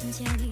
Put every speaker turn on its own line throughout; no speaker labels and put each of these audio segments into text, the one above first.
清洁力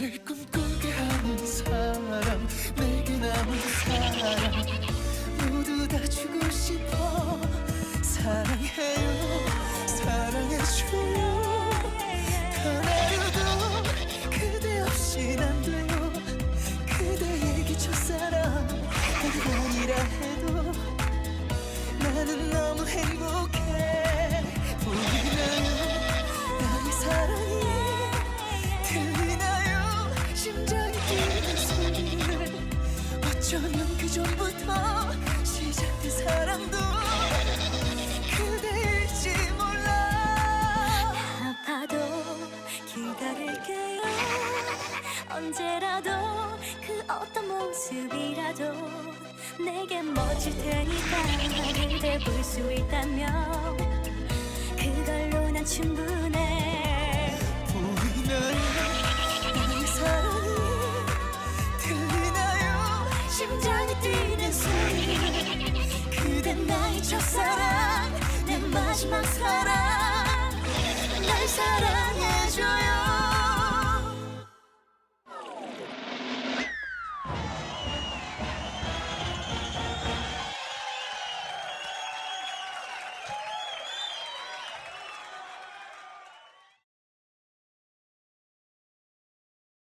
나를 꿈꾸게 하는 사람 내게 남은 사람. 모두 다 주고 싶어. 사랑해요 사랑해줘요. 단 하루도 그대 없인 안 돼요. 그대에게 첫사랑. 난 아니라 해도 나는 너무 행복해. 보이나요? 나의 사랑 어쩌면 그 전부터 시작된 사랑도 그대일지 몰라.
아파도 기다릴게요. 언제라도 그 어떤 모습이라도 내게 멋질 테니까 그대 볼 수 있다면 그걸로 난 충분해
첫사랑 내 마지막 사랑. 날 사랑해